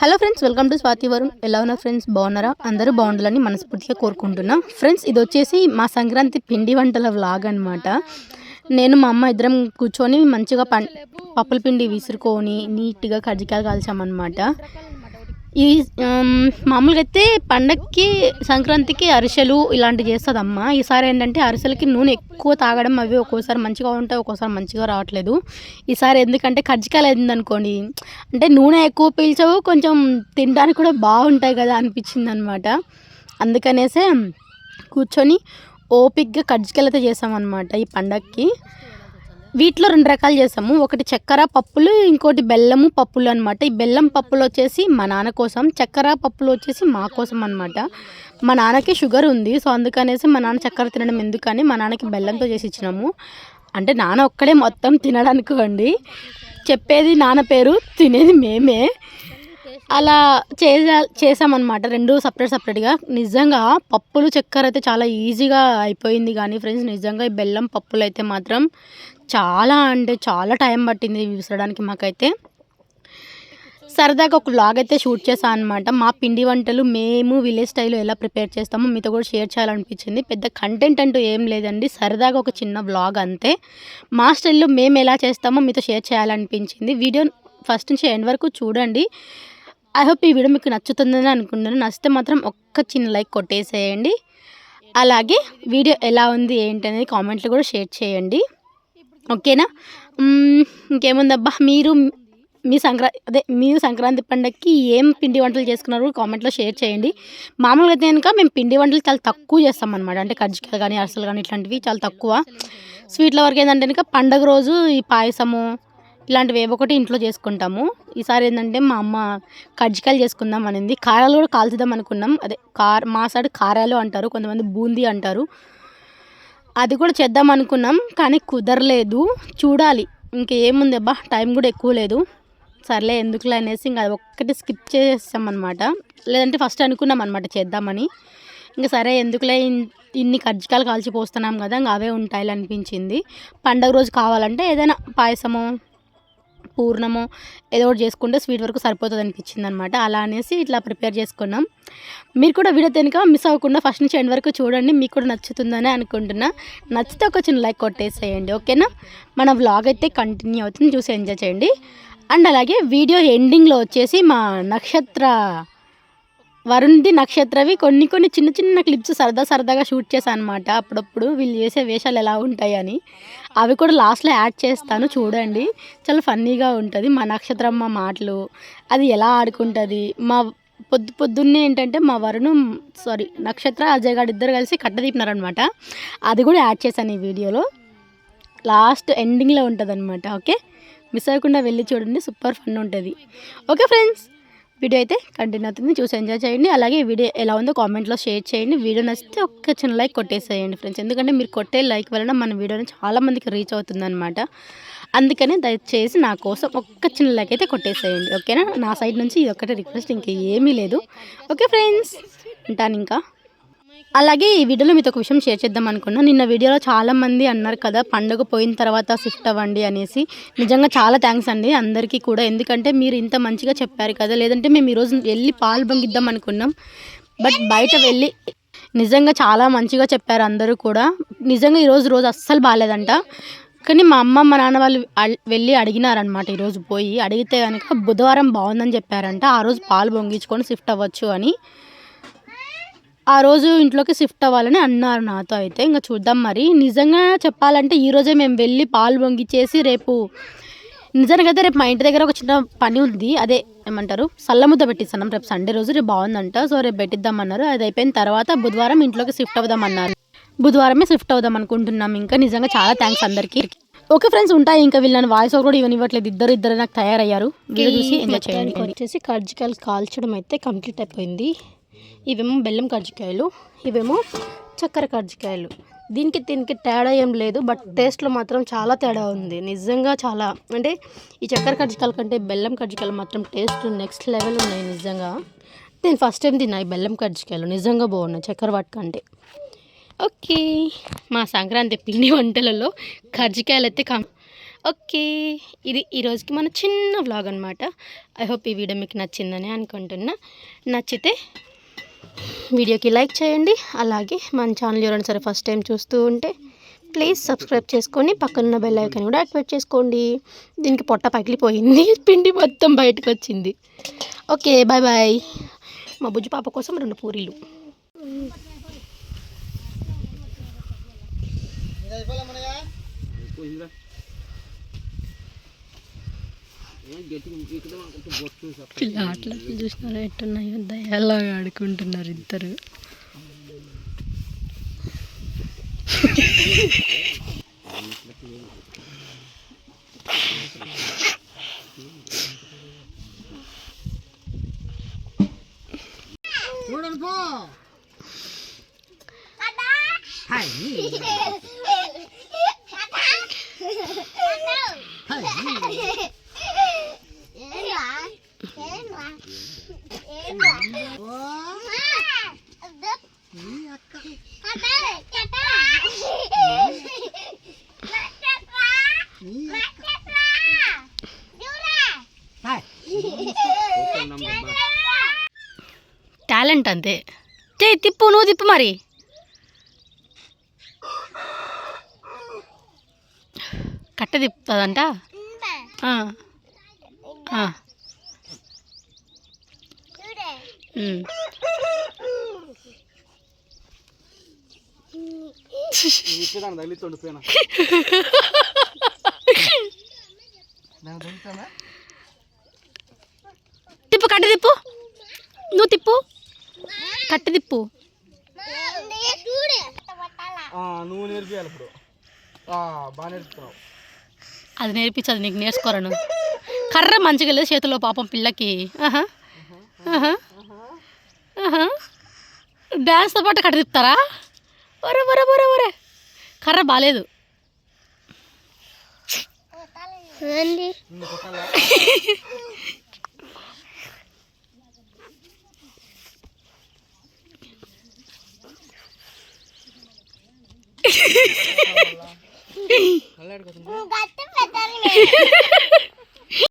Hello friends welcome to Swathi Varun ఎలా ఉన్నారు friends బాగున్నారా? అందరూ బాగుండాలని మనస్ఫూర్తిగా కోరుకుంటున్నా. ఫ్రెండ్స్ ఇది వచ్చేసి మా సంక్రాంతి పిండి వంటల వ్లాగ్ అనమాట నేను మా అమ్మ ఇద్దరం కూర్చొని మంచిగా పం పప్పుల పిండి విసురుకొని నీట్గా కజ్జికాయలు కాల్చామన్నమాట. ఈ మామూలుగా అయితే పండక్కి సంక్రాంతికి అరిసెలు ఇలాంటివి చేస్తుంది అమ్మ ఈసారి ఏంటంటే అరిసెలకి నూనె ఎక్కువ తాగడం అవి ఒక్కోసారి మంచిగా ఉంటాయి ఒక్కోసారి మంచిగా రావట్లేదు. ఈసారి ఎందుకంటే కజ్జికాయలు అయింది అనుకోండి అంటే నూనె ఎక్కువ పీల్చవు కొంచెం తినడానికి కూడా బాగుంటాయి కదా అనిపించింది అనమాట అందుకనేసే కూర్చొని ఓపిక్గా కజ్జికాయలు అయితే చేసామన్నమాట ఈ పండక్కి. వీటిలో రెండు రకాలు చేసాము ఒకటి చక్కెర పప్పులు ఇంకోటి బెల్లము పప్పులు అనమాట ఈ బెల్లం పప్పులు వచ్చేసి మా నాన్న కోసం చక్కెర పప్పులు వచ్చేసి మా కోసం అనమాట మా నాన్నకి షుగర్ ఉంది సో అందుకనేసి మా నాన్న చక్కెర తినడం ఎందుకని మా నాన్నకి బెల్లంతో చేసి ఇచ్చినాము. అంటే నాన్న ఒక్కడే మొత్తం తినడానికండి. చెప్పేది నాన్న పేరు తినేది మేమే. అలా చేసా చేసామన్నమాట. రెండు సపరేట్ సపరేట్గా నిజంగా పప్పులు చక్కెర అయితే చాలా ఈజీగా అయిపోయింది కానీ ఫ్రెండ్స్ నిజంగా ఈ బెల్లం పప్పులు అయితే మాత్రం చాలా అంటే చాలా టైం పట్టింది విసరడానికి మాకైతే. సరదాగా ఒక లాగ్ అయితే షూట్ చేశాను అనమాట మా పిండి వంటలు మేము విలేజ్ స్టైల్లో ఎలా ప్రిపేర్ చేస్తామో మీతో కూడా షేర్ చేయాలనిపించింది. పెద్ద కంటెంట్ అంటూ ఏం లేదండి. సరదాగా ఒక చిన్న బ్లాగ్ అంతే. మా స్టైల్లో మేము ఎలా చేస్తామో మీతో షేర్ చేయాలనిపించింది. వీడియో ఫస్ట్ నుంచి ఎండ్ వరకు చూడండి. ఐ హోప్ ఈ వీడియో మీకు నచ్చుతుందని అనుకుంటున్నాను. నచ్చితే మాత్రం ఒక్క చిన్న లైక్ కొట్టేసేయండి. అలాగే వీడియో ఎలా ఉంది ఏంటి అనేది కామెంట్లు కూడా షేర్ చేయండి. ఓకేనా? ఇంకేముందబ్బా? మీరు మీ సంక్రాంతి అదే మీరు సంక్రాంతి పండగకి ఏం పిండి వంటలు చేసుకున్నారో కామెంట్లో షేర్ చేయండి. మామూలుగా అయితే కనుక మేము పిండి వంటలు చాలా తక్కువ చేస్తాం అనమాట అంటే కజ్జికాయలు కానీ అరసలు కానీ ఇట్లాంటివి చాలా తక్కువ. స్వీట్ల వరకు ఏంటంటే కనుక పండగ రోజు ఈ పాయసము ఇలాంటివి ఏవో ఒకటి ఇంట్లో చేసుకుంటాము. ఈసారి ఏంటంటే మా అమ్మ కజ్జికాయలు చేసుకుందాం అనింది. కారాలు కూడా కాల్చుదాం అనుకున్నాం. అదే కార్ మా సైడ్ కారాలు అంటారు కొంతమంది బూందీ అంటారు. అది కూడా చేద్దాం అనుకున్నాం కానీ కుదరలేదు. చూడాలి. ఇంకేముంది అబ్బా టైం కూడా ఎక్కువ లేదు. సర్లే ఎందుకులే అనేసి ఇంకా అది ఒక్కటి స్కిప్ చేసామన్నమాట లేదంటే ఫస్ట్ అనుకున్నాం అనమాట చేద్దామని. ఇంకా సరే ఎందుకులే ఇన్- ఇన్ని కజ్జికాయలు కాల్చి పోస్తున్నాం కదా ఇంకా అవే ఉంటాయి అనిపించింది. పండగ రోజు కావాలంటే ఏదైనా పాయసము పూర్ణము ఏదో ఒకటి చేసుకుంటే స్వీట్ వరకు సరిపోతుంది అనిపించింది అనమాట అలా అనేసి ఇట్లా ప్రిపేర్ చేసుకున్నాం. మీరు కూడా వీడియో తినక మిస్ అవ్వకుండా ఫస్ట్ నుంచి ఎండ్ వరకు చూడండి మీకు కూడా నచ్చుతుందని అనుకుంటున్నా. నచ్చితే ఒక చిన్న లైక్ కొట్టేసేయండి ఓకేనా? మన వ్లాగ్ అయితే కంటిన్యూ అవుతుంది చూసి ఎంజాయ్ చేయండి. అండ్ అలాగే వీడియో ఎండింగ్లో వచ్చేసి మా నక్షత్ర వరుణ్ది నక్షత్రవి కొన్ని కొన్ని చిన్న చిన్న క్లిప్స్ సరదా సరదాగా షూట్ చేశాను అనమాట అప్పుడప్పుడు వీళ్ళు చేసే వేషాలు ఎలా ఉంటాయని అవి కూడా లాస్ట్లో యాడ్ చేస్తాను చూడండి. చాలా ఫన్నీగా ఉంటుంది. మా నక్షత్రమ్మ మాటలు అది ఎలా ఆడుకుంటుంది. మా పొద్దు పొద్దున్నే ఏంటంటే మా వరుణు సారీ నక్షత్ర అజయ్ గారు ఇద్దరు కలిసి కట్టదీపినారనమాట. అది కూడా యాడ్ చేశాను ఈ వీడియోలో. లాస్ట్ ఎండింగ్లో ఉంటుంది అనమాట ఓకే? మిస్ అవ్వకుండా వెళ్ళి చూడండి. సూపర్ ఫన్ ఉంటుంది. Okay friends? వీడియో అయితే కంటిన్యూ అవుతుంది. చూసి ఎంజాయ్ చేయండి. అలాగే వీడియో ఎలా ఉందో కామెంట్లో షేర్ చేయండి. వీడియో నచ్చితే ఒక్క చిన్న లైక్ కొట్టేసేయండి ఫ్రెండ్స్. ఎందుకంటే మీరు కొట్టే లైక్ వలన మన వీడియోని చాలామందికి రీచ్ అవుతుంది అనమాట దయచేసి నా కోసం ఒక్క చిన్న లైక్ అయితే కొట్టేసేయండి. ఓకేనా? నా సైడ్ నుంచి ఇది ఒక్కటే రిక్వెస్ట్. ఇంకా ఏమీ లేదు. Okay friends. ఉంటాను ఇంకా. అలాగే ఈ వీడియోలో మీతో ఒక విషయం షేర్ చేద్దాం అనుకున్నా. నిన్న వీడియోలో చాలా మంది అన్నారు కదా పండుగ పోయిన తర్వాత షిఫ్ట్ అవ్వండి అనేసి. నిజంగా చాలా థ్యాంక్స్ అండి అందరికీ కూడా. ఎందుకంటే మీరు ఇంత మంచిగా చెప్పారు కదా లేదంటే మేము ఈరోజు వెళ్ళి పాలు పొంగిద్దాం అనుకున్నాం. బట్ బయట వెళ్ళి నిజంగా చాలా మంచిగా చెప్పారు అందరూ కూడా. నిజంగా ఈరోజు రోజు అస్సలు బాగాలేదంట కానీ మా అమ్మ మా నాన్న వాళ్ళు అల్- వెళ్ళి అడిగినారనమాట ఈరోజు పోయి. అడిగితే కనుక బుధవారం బాగుందని చెప్పారంట. ఆ రోజు పాలు పొంగించుకొని షిఫ్ట్ అవ్వచ్చు అని. ఆ రోజు ఇంట్లోకి షిఫ్ట్ అవ్వాలని అన్నారు నాతో అయితే. ఇంకా చూద్దాం మరి. నిజంగా చెప్పాలంటే ఈ రోజే మేము వెళ్ళి పాలు పొంగిచ్చేసి రేపు నిజంగా అయితే రేపు మా ఇంటి దగ్గర ఒక చిన్న పని ఉంది. అదే ఏమంటారు? సల్లముద్ద పెట్టిస్తున్నాం రేపు సండే రోజు. రేపు బాగుందంట. సో రేపు పెట్టిద్దామన్నారు. అది అయిపోయిన తర్వాత బుధవారం ఇంట్లోకి షిఫ్ట్ అవుదామన్నారు. బుధవారమే షిఫ్ట్ అవుదాం అనుకుంటున్నాం. ఇంకా నిజంగా చాలా థ్యాంక్స్ అందరికీ. ఓకే ఫ్రెండ్స్ ఉంటాయి. ఇంకా వీళ్ళని వాయిస్ ఓవర్ కూడా ఇవ్వనివ్వట్లేదు ఇద్దరు ఇద్దరు నాకు తయారయ్యారు. వీడియో చూసి ఎంజాయ్ చేయండి. వచ్చేసి కర్జికాయలు కాల్చడం అయితే కంప్లీట్ అయిపోయింది. ఇవేమో బెల్లం కర్జికాయలు ఇవేమో చక్కెర కర్జికాయలు. దీనికి దీనికి తేడా ఏం లేదు బట్ టేస్ట్లో మాత్రం చాలా తేడా ఉంది. నిజంగా చాలా. అంటే ఈ చక్కెర కర్జికాయల కంటే బెల్లం కర్జికాయలు మాత్రం టేస్ట్ నెక్స్ట్ లెవెల్ ఉన్నాయి నిజంగా. నేను ఫస్ట్ టైం తిన్నా ఈ బెల్లం కర్జికాయలు. నిజంగా బాగున్నాయి చక్కెర వాటికంటే ఓకే. మా సంక్రాంతి పిండి వంటలలో కర్జికాయలు అయితే కా. ఓకే. ఇది ఈరోజుకి మన చిన్న వ్లాగ్ అనమాట ఐ హోప్ ఈ వీడియో మీకు నచ్చిందని అనుకుంటున్నా. నచ్చితే వీడియోకి లైక్ చేయండి. అలాగే మన ఛానల్ ఎవరైనా సరే ఫస్ట్ టైం చూస్తూ ఉంటే ప్లీజ్ సబ్స్క్రైబ్ చేసుకొని పక్కనున్న బెల్ ఐకాన్ కూడా యాక్టివేట్ చేసుకోండి. దీనికి పొట్ట పగిలిపోయింది. పిండి మొత్తం బయటకు వచ్చింది. ఓకే బాయ్ బాయ్ మా బుజ్జి పాప కోసం రెండు పూరీలు. పిల్ల ఆటలు చూసినారు ఎట్టున్నాయో దయాలాగా ఆడుకుంటున్నారు ఇద్దరు. చూడండి టాలెంట్ అంతే. చే తిప్పు నువ్వు తిప్పు మరి. కట్ట తిప్పుతుందంట? ఆ. ఆ. ఉమ్. ఇచ్చేదాన్ని తగిలితుండు పోయినా నాకు దొరుకుతుందా తిప్పు కట్ట తిప్పు. నువ్వు తిప్పు. కట్ట తిప్పు. నువ్వు నేర్పియాలి ఇప్పుడు. బాగా నేర్పుతున్నావు అది నేర్పించదు నీకు నేర్చుకోరను. కర్ర మంచిగా లేదు చేతిలో పాపం పిల్లకి. ఆహా. ఆహా. ఆహా. డ్యాన్స్తో పాటు కట్ట తిప్పుతారా? ఒరే ఒరే ఒరే ఒరే. కర్ర బాగాలేదు కళ్ళాడుకోతుంది